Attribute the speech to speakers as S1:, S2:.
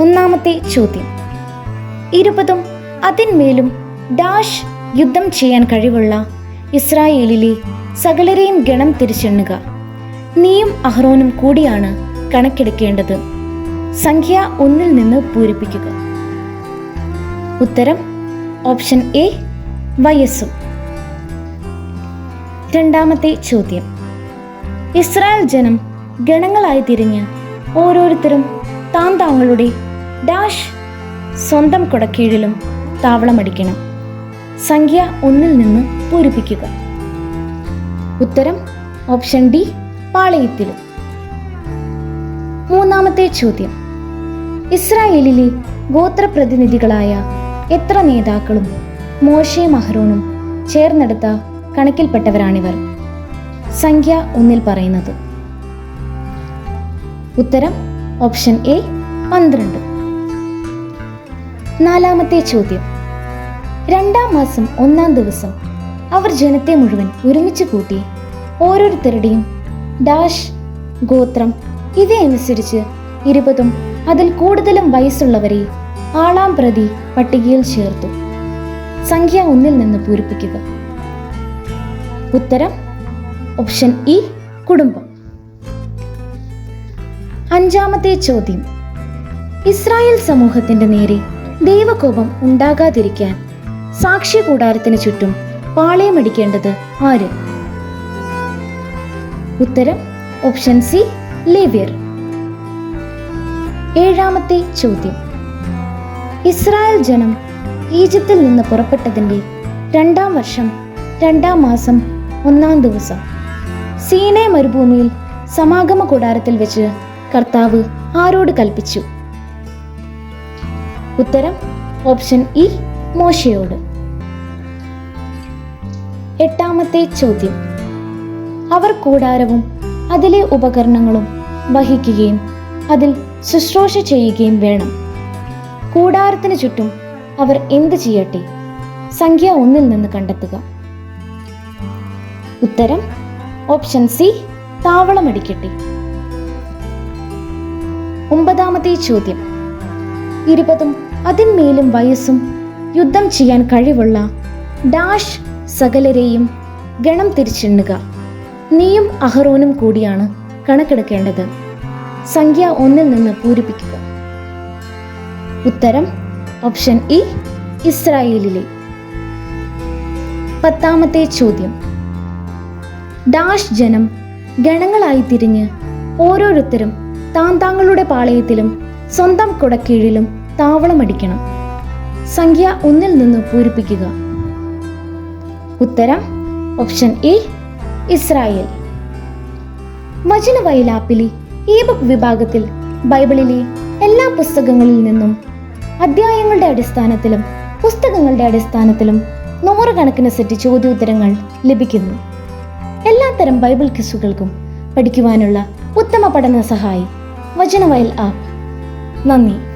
S1: ഒന്നാമത്തെ ചോദ്യം. ഇരുപതും അതിന്മേലും ഡാഷ് യുദ്ധം ചെയ്യാൻ കഴിവുള്ള ഇസ്രായേലിലെ സകലരെയും ഗണം തിരിച്ചെണ്ണുക. നീയും അഹ്റോനും കൂടിയാണ് കണക്കെടുക്കേണ്ടത്. സംഖ്യ ഒന്നിൽ നിന്ന് പൂരിപ്പിക്കുക. ഉത്തരം ഓപ്ഷൻ എ വയസ്സും. രണ്ടാമത്തെ ചോദ്യം. ഇസ്രായേൽ ജനം ഗണങ്ങളായി തിരിഞ്ഞ് ഓരോരുത്തരും താൻ താങ്കളുടെ ഡാഷ് സ്വന്തം കൊടക്കീഴിലും താവളമടിക്കണം. സംഖ്യ ഒന്നിൽ നിന്ന് പൂരിപ്പിക്കുക. ഉത്തരം ഓപ്ഷൻ ഡി പാളയത്തിലും. മൂന്നാമത്തെ ചോദ്യം. ഇസ്രായേലിലെ ഗോത്രപ്രതിനിധികളായ എത്ര നേതാക്കളും മോശയും അഹ്റോനും ചേർന്നെടുത്ത കണക്കിൽപ്പെട്ടവരാണിവർ? സംഖ്യ ഒന്നിൽ പറയുന്നത്. ഉത്തരം ഓപ്ഷൻ എ പന്ത്രണ്ട്. നാലാമത്തെ ചോദ്യം. രണ്ടാം മാസം ഒന്നാം ദിവസം അവർ ജനത്തെ മുഴുവൻ ഒരുമിച്ച് കൂട്ടി ഓരോരുത്തരുടെയും ഡാഷ് ഗോത്രം ഇതനുസരിച്ച് ഇരുപതും അതിൽ കൂടുതലും വയസ്സുള്ളവരെ ആളാം പ്രതി പട്ടികയിൽ ചേർത്തു. സംഖ്യ ഒന്നിൽ നിന്ന് പൂരിപ്പിക്കുക. ഉത്തരം ഓപ്ഷൻ ഇ കുടുംബം. അഞ്ചാമത്തെ ചോദ്യം. ഇസ്രായേൽ സമൂഹത്തിന്റെ നേരെ ദൈവകോപം ഉണ്ടാകാതിരിക്കാൻ. സാക്ഷ്യ കൂടാരത്തിന് ചുറ്റും പാളയമടിക്കേണ്ടത് ആര്? ഉത്തരം ഓപ്ഷൻ സി ലേവ്യർ. ഏഴാമത്തെ ചോദ്യം. ഇസ്രായേൽ ജനം ഈജിപ്തിൽ നിന്ന് പുറപ്പെട്ടതിന്റെ രണ്ടാം വർഷം രണ്ടാം മാസം ഒന്നാം ദിവസം. സീനെ മരുഭൂമിയിൽ സമാഗമ കൂടാരത്തിൽ വെച്ച് കർത്താവ് ആരോട് കൽപ്പിച്ചു? ഉത്തരം ഓപ്ഷൻ ഇ മോശയോട്. എട്ടാമത്തെ ചോദ്യം. അവർ കൂടാരവും അതിലെ ഉപകരണങ്ങളും വഹിക്കുകയും അതിൽ ശുശ്രൂഷ ചെയ്യുകയും വേണം. കൂടാരത്തിന് ചുറ്റും അവർ എന്ത് ചെയ്യട്ടെ? സംഖ്യ ഒന്നിൽ നിന്ന് കണ്ടെത്തുക. ഉത്തരം ഓപ്ഷൻ സി താവളമടിക്കട്ടെ ഒമ്പതാമത്തെ ചോദ്യം. ഇരുപതും അതിന്മേലും വയസ്സും യുദ്ധം ചെയ്യാൻ കഴിവുള്ള ഡാഷ് സകലരെയും ഗണം തിരിച്ചെണ്ണുക. നീയും അഹറോനും കൂടിയാണ് കണക്കെടുക്കേണ്ടത്. സംഖ്യ ഒന്നിൽ നിന്ന് പൂരിപ്പിക്കുക. ഉത്തരം ഓപ്ഷൻ ഇ ഇസ്രായേലിലെ. പത്താമത്തെ ചോദ്യം. ഡാഷ് ജനം ഗണങ്ങളായി തിരിഞ്ഞ് ഓരോരുത്തരും താന്താങ്ങളുടെ പാളയത്തിലും സ്വന്തം കുടക്കീഴിലും താവളമടിക്കണം. സംഖ്യ ഒന്നിൽ നിന്ന് പൂരിപ്പിക്കുക. ഉത്തരം ഓപ്ഷൻ എ ഇസ്രായേൽ. വചനവയൽ വയലാപ്പിലെ ഈ ബുക്ക് വിഭാഗത്തിൽ ബൈബിളിലെ എല്ലാ പുസ്തകങ്ങളിൽ നിന്നും അധ്യായങ്ങളുടെ അടിസ്ഥാനത്തിലും പുസ്തകങ്ങളുടെ അടിസ്ഥാനത്തിലും നൂറുകണക്കിന് സെറ്റ് ചോദ്യോത്തരങ്ങൾ ലഭിക്കുന്നു. എല്ലാത്തരം ബൈബിൾ ക്വിസുകൾക്കും പഠിക്കുവാനുള്ള ഉത്തമ പഠന സഹായി വചനവയൽ ആപ്പ്. നന്ദി.